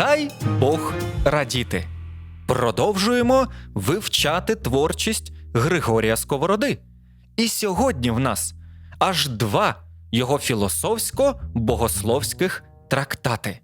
Дай Бог радіти. Продовжуємо вивчати творчість Григорія Сковороди. І сьогодні в нас аж два його філософсько-богословських трактати.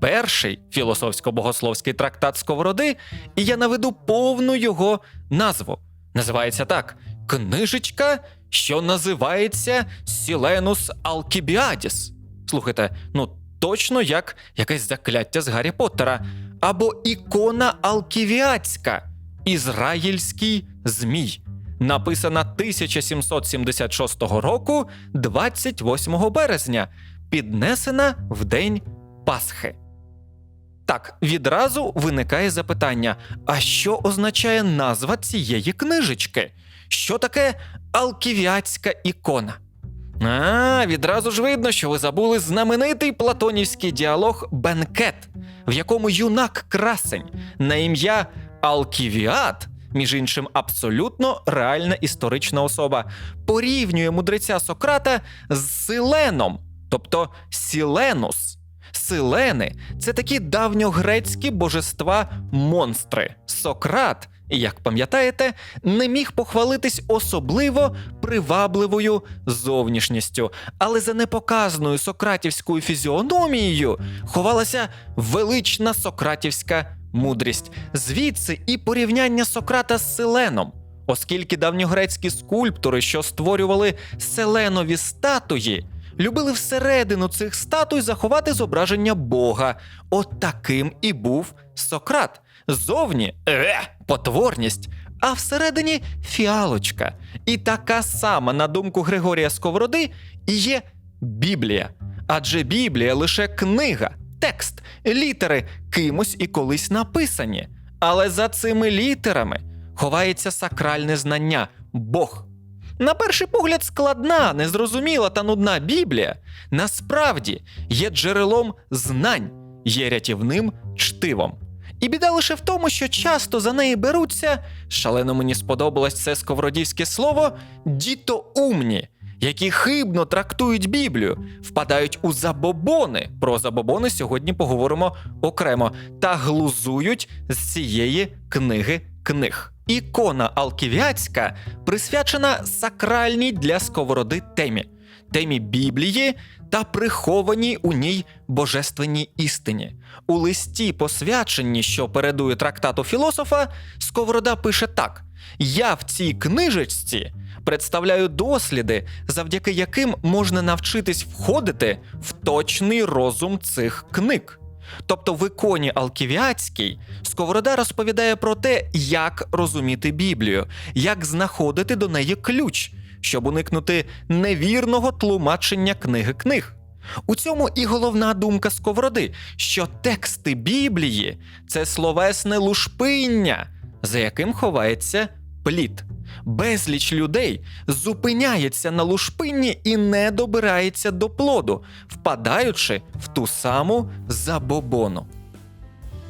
Перший філософсько-богословський трактат Сковороди, і я наведу повну його назву. Називається так: Книжечка, що називається Сіленус Алкібіадіс. Слухайте, ну точно як якесь закляття з Гаррі Поттера, або ікона Алківіацька, Ізраїльський Змій, написана 1776 року, 28 березня, піднесена в день Пасхи. Так, відразу виникає запитання: а що означає назва цієї книжечки? Що таке алківіацька ікона? А, відразу ж видно, що ви забули знаменитий платонівський діалог Бенкет, в якому юнак красень на ім'я Алківіат, між іншим, абсолютно реальна історична особа, порівнює мудреця Сократа з Силеном, тобто Сіленус. Силени це такі давньогрецькі божества монстри. Сократ, як пам'ятаєте, не міг похвалитись особливо привабливою зовнішністю, але за непоказною сократівською фізіономією ховалася велична сократівська мудрість. Звідси і порівняння Сократа з Силеном. Оскільки давньогрецькі скульптори, що створювали селенові статуї, любили всередину цих статуй заховати зображення Бога. От таким і був Сократ. Зовні е, потворність, а всередині фіалочка. І така сама, на думку Григорія Сковороди, є Біблія. Адже Біблія лише книга, текст, літери кимось і колись написані. Але за цими літерами ховається сакральне знання Бог. На перший погляд, складна, незрозуміла та нудна Біблія насправді є джерелом знань, є рятівним чтивом. І біда лише в тому, що часто за неї беруться, шалено мені сподобалось це сковородівське слово, дітоумні, які хибно трактують Біблію, впадають у забобони. Про забобони сьогодні поговоримо окремо, та глузують з цієї книги книг. Ікона Алківіацька присвячена сакральній для сковороди темі, темі Біблії та прихованій у ній божественній істині. У листі посвяченні, що передує трактату філософа, Сковорода пише так: Я в цій книжечці представляю досліди, завдяки яким можна навчитись входити в точний розум цих книг. Тобто в іконі Алківіацькій Сковорода розповідає про те, як розуміти Біблію, як знаходити до неї ключ, щоб уникнути невірного тлумачення книги книг. У цьому і головна думка Сковороди, що тексти Біблії це словесне лушпиння, за яким ховається плід. Безліч людей зупиняється на лушпинні і не добирається до плоду, впадаючи в ту саму забобону.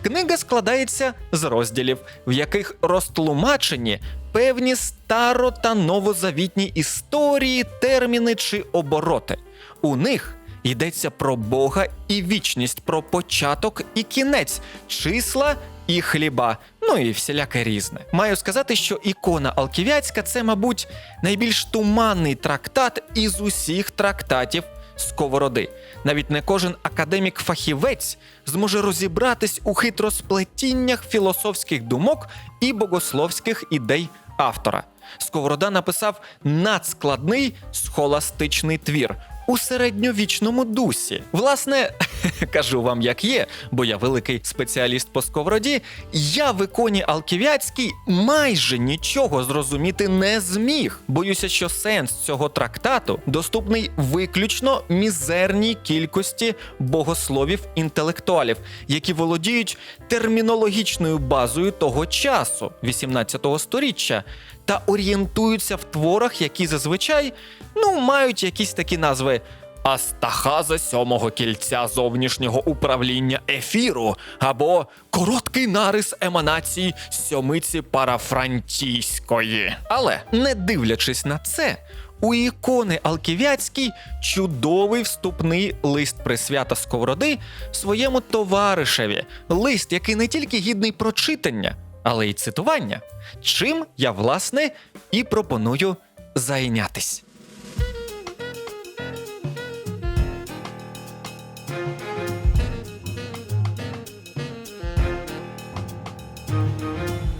Книга складається з розділів, в яких розтлумачені певні старо та новозавітні історії, терміни чи обороти. У них йдеться про Бога і вічність, про початок і кінець, числа і хліба, ну і всіляке різне. Маю сказати, що ікона Алківіацька це, мабуть, найбільш туманний трактат із усіх трактатів Сковороди. Навіть не кожен академік-фахівець зможе розібратись у хитросплетіннях філософських думок і богословських ідей автора. Сковорода написав надскладний схоластичний твір у середньовічному дусі. Власне, кажу вам, як є, бо я великий спеціаліст по сковороді. Я в іконі Алківіацькій майже нічого зрозуміти не зміг. Боюся, що сенс цього трактату доступний виключно мізерній кількості богословів-інтелектуалів, які володіють термінологічною базою того часу, 18 сторіччя, та орієнтуються в творах, які зазвичай ну мають якісь такі назви. Астахаза сьомого кільця зовнішнього управління ефіру або короткий нарис еманацій сьомиці парафрантійської. Але не дивлячись на це, у ікони Алківяцькій чудовий вступний лист присвята Сковороди своєму товаришеві, лист, який не тільки гідний прочитання, але й цитування. Чим я, власне, і пропоную зайнятись.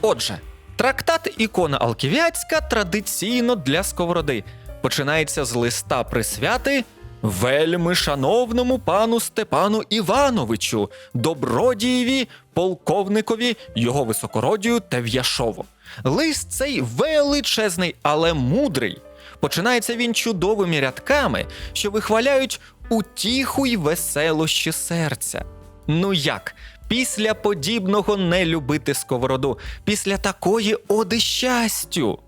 Отже, трактат Ікона Алківяцька традиційно для сковороди починається з листа присвяти вельми шановному пану Степану Івановичу, добродієві, полковникові, його високородію Тев'яшову. Лист цей величезний, але мудрий. Починається він чудовими рядками, що вихваляють утіху й веселощі серця. Ну як? Після подібного не любити сковороду, після такої оди щастю.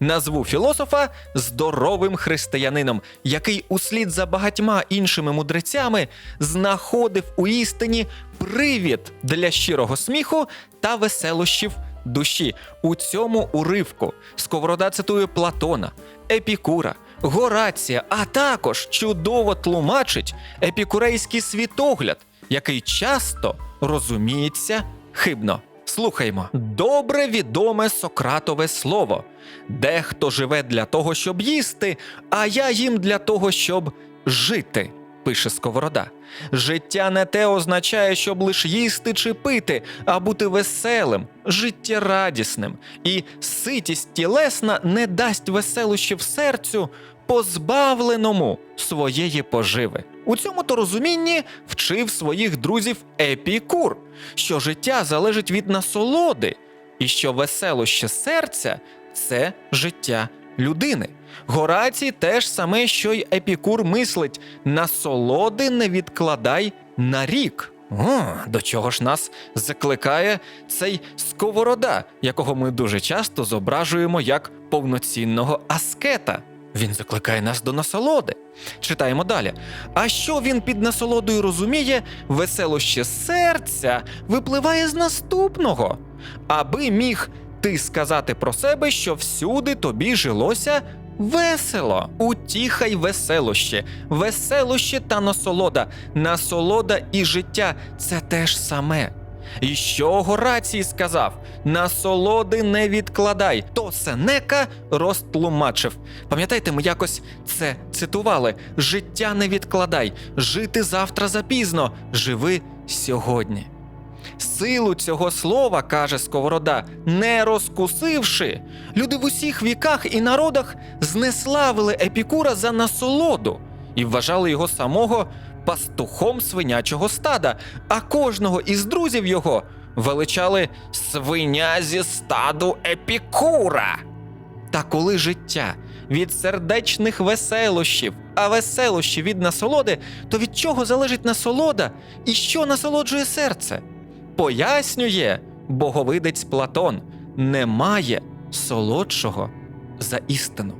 Назву філософа здоровим християнином, який услід за багатьма іншими мудрецями знаходив у істині привід для щирого сміху та веселощів душі. У цьому уривку сковорода цитує Платона, Епікура, Горація, а також чудово тлумачить епікурейський світогляд, який часто розуміється хибно. Слухаймо, добре відоме Сократове слово. Дехто живе для того, щоб їсти, а я їм для того, щоб жити, пише Сковорода. Життя не те означає, щоб лише їсти чи пити, а бути веселим, життєрадісним. І ситість тілесна не дасть веселощів серцю, позбавленому своєї поживи. У цьому то розумінні вчив своїх друзів Епікур, що життя залежить від насолоди, і що веселоще серця це життя людини. Горацій теж саме, що й Епікур мислить: насолоди не відкладай на рік. О, до чого ж нас закликає цей сковорода, якого ми дуже часто зображуємо як повноцінного аскета. Він закликає нас до насолоди. Читаємо далі. А що він під насолодою розуміє, веселоще серця випливає з наступного, аби міг ти сказати про себе, що всюди тобі жилося весело. Утіха й веселоще, веселоще та насолода, насолода і життя це те ж саме. І що Горацій сказав: насолоди не відкладай, то Сенека розтлумачив. Пам'ятаєте, ми якось це цитували: життя не відкладай, жити завтра запізно, живи сьогодні. Силу цього слова, каже Сковорода, не розкусивши, люди в усіх віках і народах знеславили Епікура за насолоду і вважали його самого пастухом свинячого стада, а кожного із друзів його величали свиня зі стаду Епікура. Та коли життя від сердечних веселощів, а веселощі від насолоди, то від чого залежить насолода і що насолоджує серце? Пояснює боговидець Платон: немає солодшого за істину.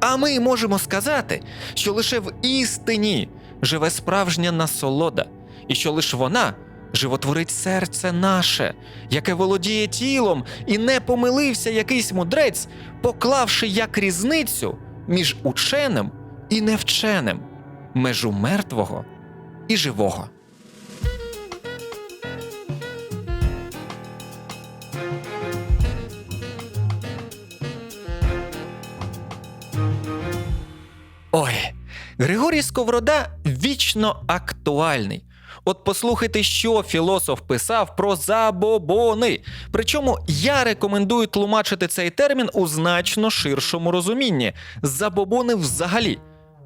А ми можемо сказати, що лише в істині живе справжня насолода, і що лише вона животворить серце наше, яке володіє тілом, і не помилився якийсь мудрець, поклавши як різницю між ученим і невченим, межу мертвого і живого. Ой, Григорій Сковорода вічно актуальний. От послухайте, що філософ писав про забобони. Причому я рекомендую тлумачити цей термін у значно ширшому розумінні забобони взагалі,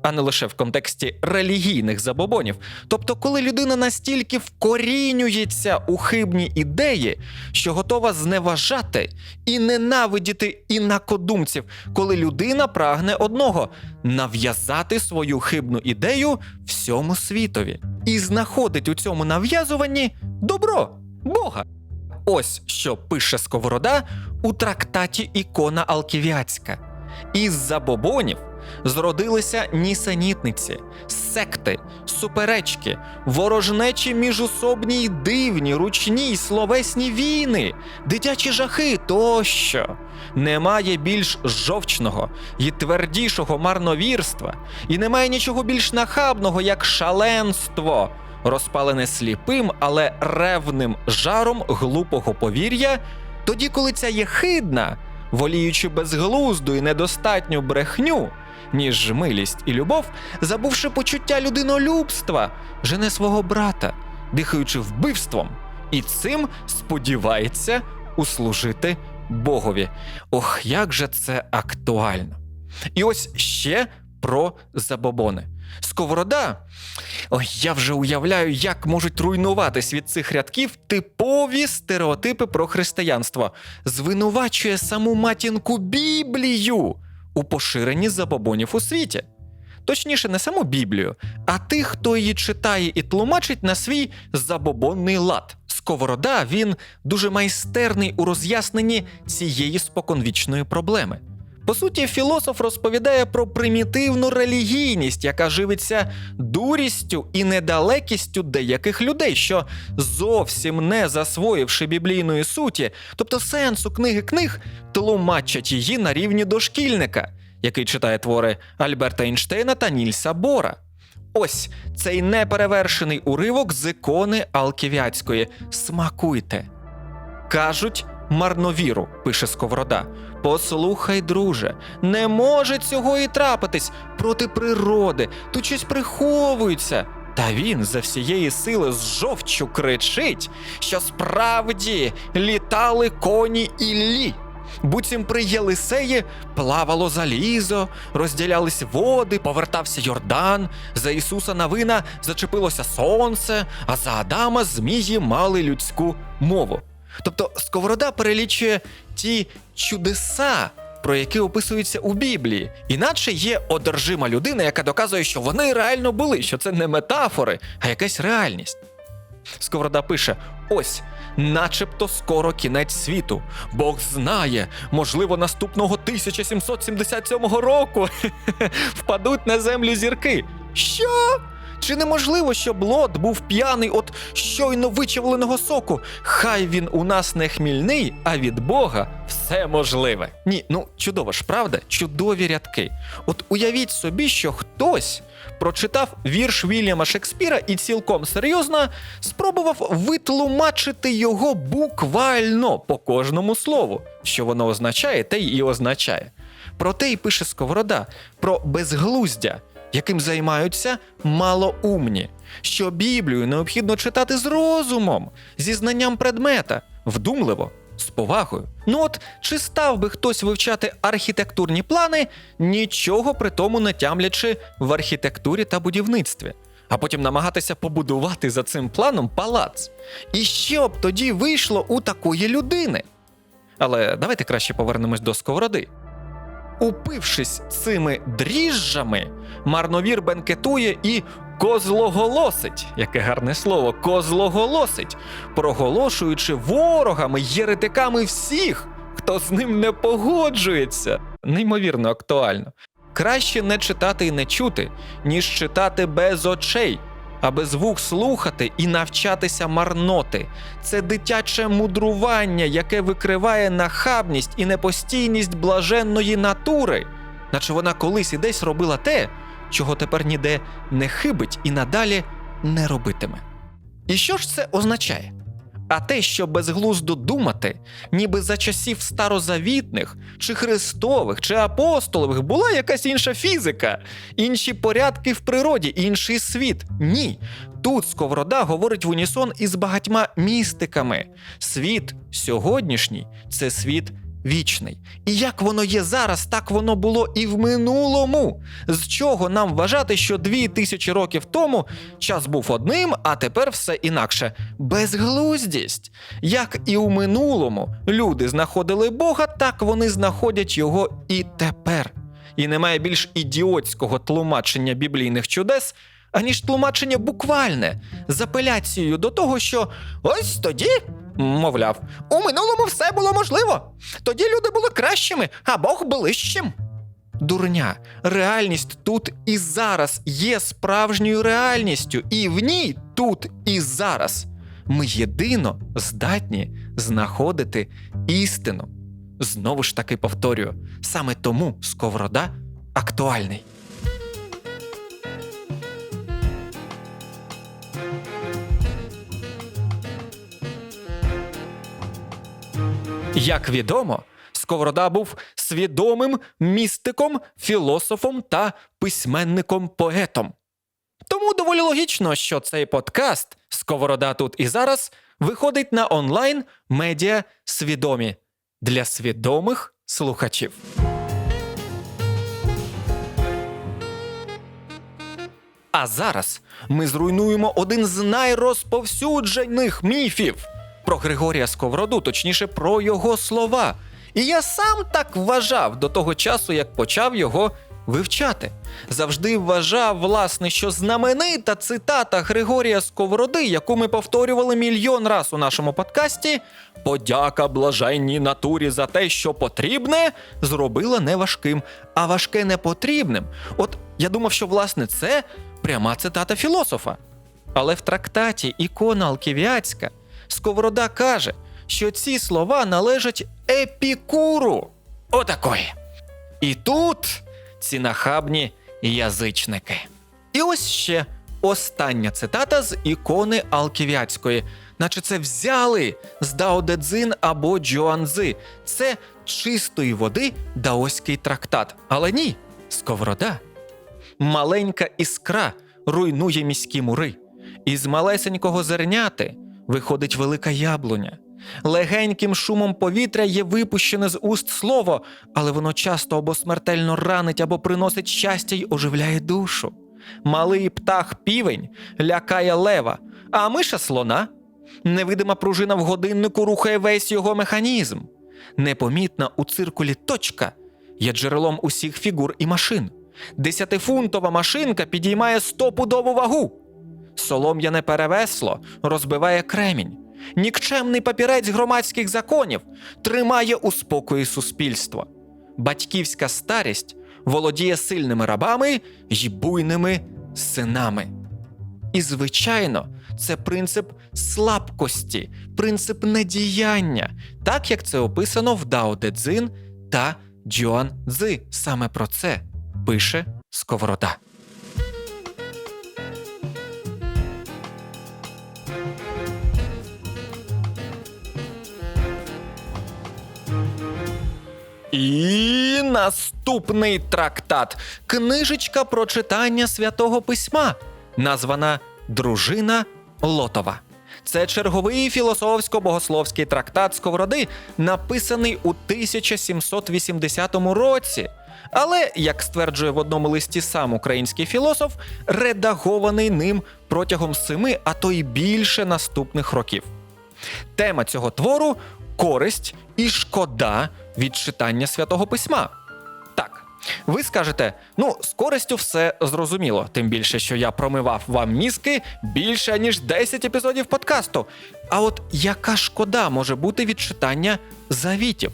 а не лише в контексті релігійних забобонів. Тобто, коли людина настільки вкорінюється у хибні ідеї, що готова зневажати і ненавидіти інакодумців, коли людина прагне одного нав'язати свою хибну ідею всьому світові і знаходить у цьому нав'язуванні добро Бога. Ось що пише Сковорода у трактаті Ікона Алківіацька. Із забобонів зродилися нісенітниці, секти, суперечки, ворожнечі міжусобні й дивні, ручні й словесні війни, дитячі жахи тощо. Немає більш жовчного і твердішого марновірства, і немає нічого більш нахабного, як шаленство, розпалене сліпим, але ревним жаром глупого повір'я, тоді, коли ця єхидна, воліючи безглузду і недостатню брехню, ніж милість і любов, забувши почуття людинолюбства, жене свого брата, дихаючи вбивством, і цим сподівається услужити Богові. Ох, як же це актуально! І ось ще про забобони. Сковорода. Ой, я вже уявляю, як можуть руйнуватись від цих рядків типові стереотипи про християнство. Звинувачує саму матінку Біблію у поширенні забобонів у світі. Точніше, не саму Біблію, а тих, хто її читає і тлумачить на свій забобонний лад. Сковорода він дуже майстерний у роз'ясненні цієї споконвічної проблеми. По суті, філософ розповідає про примітивну релігійність, яка живиться дурістю і недалекістю деяких людей, що зовсім не засвоївши біблійної суті, тобто сенсу книги книг, тлумачать її на рівні дошкільника, який читає твори Альберта Ейнштейна та Нільса Бора. Ось цей неперевершений уривок з ікони Алківяцької. Смакуйте. Кажуть, марновіру, пише Сковорода. Послухай, друже, не може цього і трапитись проти природи. Тут щось приховується. Та він за всієї сили з жовчу кричить, що справді літали коні Іллі. Буцім при Єлисеї плавало залізо, розділялись води, повертався Йордан, за Ісуса Навина зачепилося сонце, а за Адама змії мали людську мову. Тобто Сковорода перелічує ті чудеса, про які описуються у Біблії, іначе є одержима людина, яка доказує, що вони реально були, що це не метафори, а якась реальність. Сковорода пише: ось, начебто скоро кінець світу. Бог знає, можливо, наступного 1777 року впадуть на землю зірки. Що? Чи неможливо, щоб Лот був п'яний от щойно вичавленого соку? Хай він у нас не хмільний, а від Бога все можливе. Ні, ну чудово ж, правда? Чудові рядки. От уявіть собі, що хтось прочитав вірш Вільяма Шекспіра і цілком серйозно спробував витлумачити його буквально по кожному слову, що воно означає, те й означає. Про те й пише Сковорода про безглуздя, яким займаються малоумні, що Біблію необхідно читати з розумом, зі знанням предмета, вдумливо, з повагою. Ну от чи став би хтось вивчати архітектурні плани, нічого при тому не тямлячи в архітектурі та будівництві, а потім намагатися побудувати за цим планом палац. І що б тоді вийшло у такої людини? Але давайте краще повернемось до сковороди. Упившись цими дріжджами, марновір бенкетує і козлоголосить, яке гарне слово, козлоголосить, проголошуючи ворогами, єретиками всіх, хто з ним не погоджується. Неймовірно актуально. Краще не читати і не чути, ніж читати без очей, а звук слухати і навчатися марноти. Це дитяче мудрування, яке викриває нахабність і непостійність блаженної натури, наче вона колись і десь робила те, чого тепер ніде не хибить і надалі не робитиме. І що ж це означає? А те, що безглуздо думати, ніби за часів старозавітних, чи христових, чи апостолових була якась інша фізика, інші порядки в природі, інший світ. Ні. Тут Сковорода говорить в унісон із багатьма містиками. Світ сьогоднішній це світ вічний. І як воно є зараз, так воно було і в минулому. З чого нам вважати, що дві тисячі років тому час був одним, а тепер все інакше. Безглуздість. Як і у минулому люди знаходили Бога, так вони знаходять його і тепер. І немає більш ідіотського тлумачення біблійних чудес, аніж тлумачення буквальне з апеляцією до того, що ось тоді, мовляв, у минулому все було можливо. Тоді люди були кращими, а Бог ближчим. Дурня, реальність тут і зараз є справжньою реальністю, і в ній тут і зараз ми єдино здатні знаходити істину. Знову ж таки повторюю, саме тому сковорода актуальний. Як відомо, Сковорода був свідомим містиком, філософом та письменником-поетом. Тому доволі логічно, що цей подкаст Сковорода тут і зараз виходить на онлайн медіа свідомі для свідомих слухачів. А зараз ми зруйнуємо один з найрозповсюджених міфів про Григорія Сковороду, точніше про його слова. І я сам так вважав до того часу, як почав його вивчати. Завжди вважав, власне, що знаменита цитата Григорія Сковороди, яку ми повторювали мільйон раз у нашому подкасті, подяка блаженній натурі за те, що потрібне, зробила не важким, а важке непотрібним. От я думав, що власне це пряма цитата філософа. Але в трактаті Ікона Алківіацька Сковорода каже, що ці слова належать епікуру. Отакої. І тут ці нахабні язичники. І ось ще остання цитата з ікони Алківіацької, наче це взяли з Дао Де Цзин або Джуанзи. Це чистої води даоський трактат. Але ні, сковорода. Маленька іскра руйнує міські мури. Із малесенького зерняти виходить велика яблуня. Легеньким шумом повітря є випущене з уст слово, але воно часто або смертельно ранить, або приносить щастя й оживляє душу. Малий птах півень лякає лева, а миша слона. Невидима пружина в годиннику рухає весь його механізм. Непомітна у циркулі точка є джерелом усіх фігур і машин. Десятифунтова машинка підіймає стопудову вагу. Солом'яне перевесло розбиває кремінь. Нікчемний папірець громадських законів тримає у спокої суспільство. Батьківська старість володіє сильними рабами й буйними синами. І, звичайно, це принцип слабкості, принцип недіяння, так як це описано в Дао Де Цзин та Джуан Цзи. Саме про це пише Сковорода. І наступний трактат книжечка про читання святого письма, названа Дружина Лотова. Це черговий філософсько-богословський трактат Сковороди, написаний у 1780 році. Але, як стверджує в одному листі сам український філософ, редагований ним протягом семи, а то й більше наступних років. Тема цього твору користь і шкода від читання святого письма. Так, ви скажете, ну, з користю все зрозуміло, тим більше, що я промивав вам мізки більше ніж 10 епізодів подкасту. А от яка шкода може бути від читання завітів?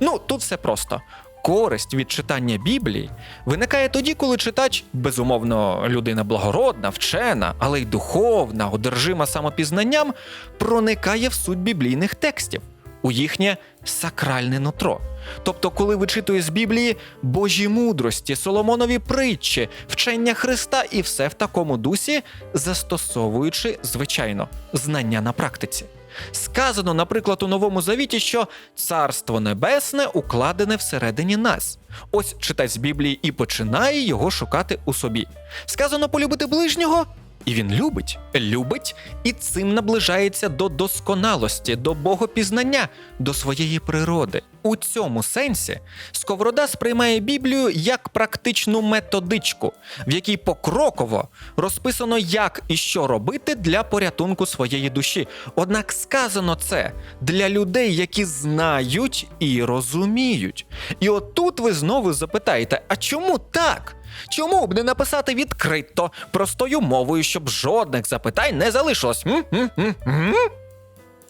Ну, тут все просто. Користь від читання Біблії виникає тоді, коли читач, безумовно, людина благородна, вчена, але й духовна, одержима самопізнанням, проникає в суть біблійних текстів у їхнє сакральне нутро. Тобто, коли вичитує з Біблії Божі мудрості, Соломонові притчі, вчення Христа і все в такому дусі, застосовуючи, звичайно, знання на практиці. Сказано, наприклад, у Новому Завіті, що Царство Небесне укладене всередині нас. Ось читач з Біблії і починає його шукати у собі. Сказано полюбити ближнього, і він любить, любить і цим наближається до досконалості, до богопізнання, до своєї природи. У цьому сенсі Сковорода сприймає Біблію як практичну методичку, в якій покроково розписано, як і що робити для порятунку своєї душі. Однак сказано це для людей, які знають і розуміють. І отут ви знову запитаєте: а чому так? Чому б не написати відкрито, простою мовою, щоб жодних запитань не залишилось? М-м-м-м?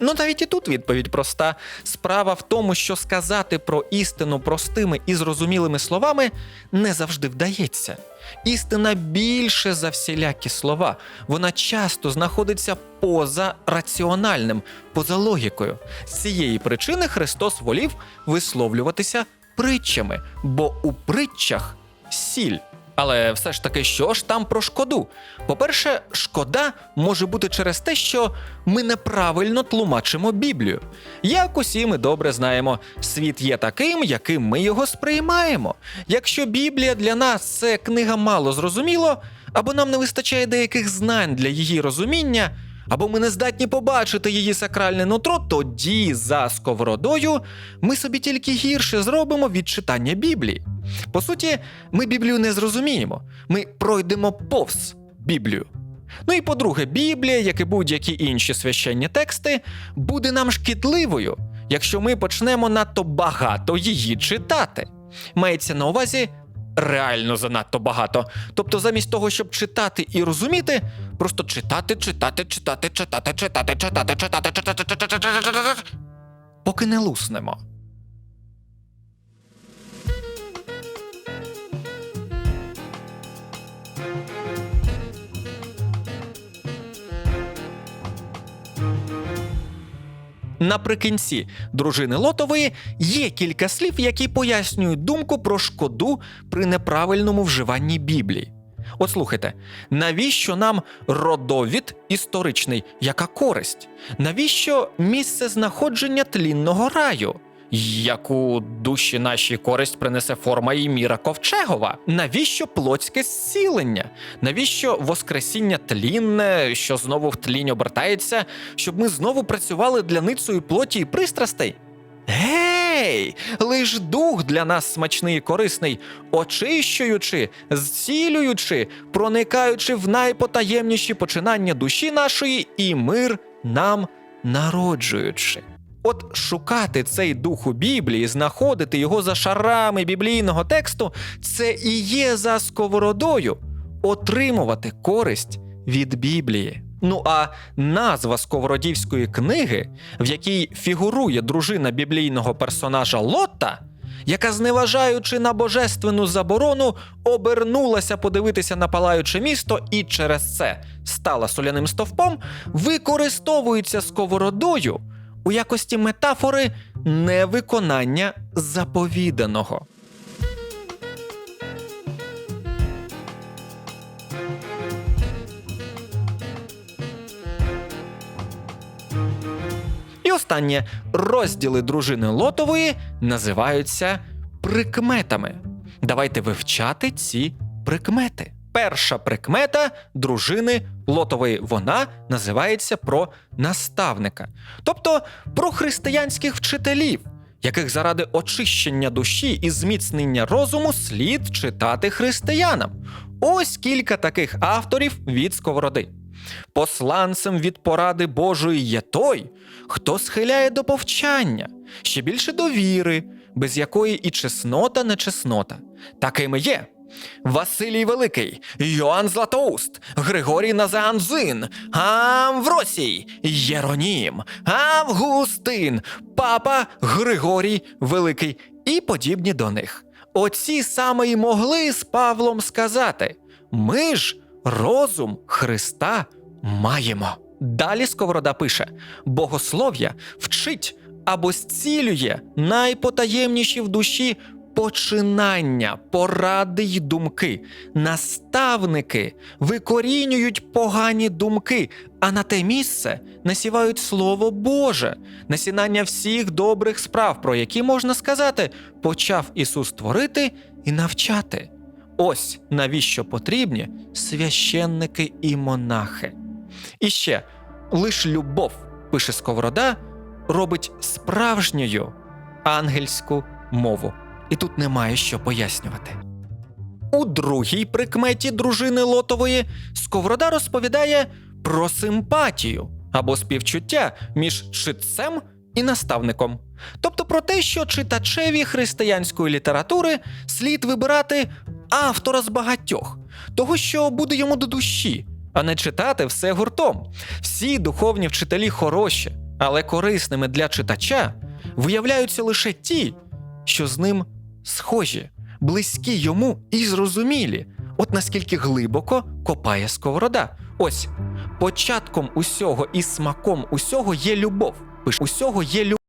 Ну, навіть і тут відповідь проста. Справа в тому, що сказати про істину простими і зрозумілими словами не завжди вдається. Істина більше за всілякі слова. Вона часто знаходиться поза раціональним, поза логікою. З цієї причини Христос волів висловлюватися притчами, бо у притчах сіль. Але все ж таки, що ж там про шкоду? По-перше, шкода може бути через те, що ми неправильно тлумачимо Біблію. Як усі ми добре знаємо, світ є таким, яким ми його сприймаємо. Якщо Біблія для нас це книга мало зрозуміло, або нам не вистачає деяких знань для її розуміння, або ми не здатні побачити її сакральне нутро, тоді за сковородою ми собі тільки гірше зробимо від читання Біблії. По суті, ми Біблію не зрозуміємо, ми пройдемо повз Біблію. Ну і по-друге, Біблія, як і будь-які інші священні тексти, буде нам шкідливою, якщо ми почнемо надто багато її читати. Мається на увазі реально занадто багато. Тобто, замість того, щоб читати і розуміти, просто читати, читати, читати, читати, читати, читати, читати, читати, читати, поки не луснемо. Наприкінці дружини Лотової є кілька слів, які пояснюють думку про шкоду при неправильному вживанні Біблії. От слухайте, навіщо нам родовід історичний, яка користь? Навіщо місце знаходження тлінного раю? Яку душі нашій користь принесе форма і міра ковчегова? Навіщо плотське зцілення? Навіщо воскресіння тлінне, що знову в тлінь обертається, щоб ми знову працювали для ницої плоті і пристрастей? Гей! Лиш дух для нас смачний і корисний, очищуючи, зцілюючи, проникаючи в найпотаємніші починання душі нашої і мир нам народжуючи. От шукати цей дух у Біблії, знаходити його за шарами біблійного тексту, це і є за сковородою отримувати користь від Біблії. Ну а назва сковородівської книги, в якій фігурує дружина біблійного персонажа Лотта, яка, зневажаючи на божественну заборону, обернулася подивитися на палаюче місто і через це стала соляним стовпом, використовується сковородою у якості метафори невиконання заповіданого. І останнє розділи дружини Лотової називаються прикметами. Давайте вивчати ці прикмети. Перша прикмета дружини Лотової вона називається про наставника, тобто про християнських вчителів, яких заради очищення душі і зміцнення розуму слід читати християнам. Ось кілька таких авторів від сковороди. Посланцем від поради Божої є той, хто схиляє до повчання, ще більше до віри, без якої і чеснота не чеснота. Такими є. Василій Великий, Йоанн Златоуст, Григорій Назаанзин, Амвросій, Єронім, Августин, Папа Григорій Великий і подібні до них. Оці саме й могли з Павлом сказати: ми ж розум Христа маємо. Далі Сковорода пише: Богослов'я вчить або зцілює найпотаємніші в душі починання, поради й думки. Наставники викорінюють погані думки, а на те місце насівають Слово Боже, насінання всіх добрих справ, про які можна сказати, почав Ісус творити і навчати. Ось навіщо потрібні священники і монахи. І ще лиш любов, пише Сковорода, робить справжньою ангельську мову. І тут немає що пояснювати. У другій прикметі дружини Лотової Сковорода розповідає про симпатію або співчуття між читцем і наставником. Тобто про те, що читачеві християнської літератури слід вибирати автора з багатьох, того, що буде йому до душі, а не читати все гуртом. Всі духовні вчителі хороші, Але корисними для читача виявляються лише ті, що з ним схожі, близькі йому і зрозумілі. От наскільки глибоко копає сковорода. Ось початком усього і смаком усього є любов. Пиш, усього є любов.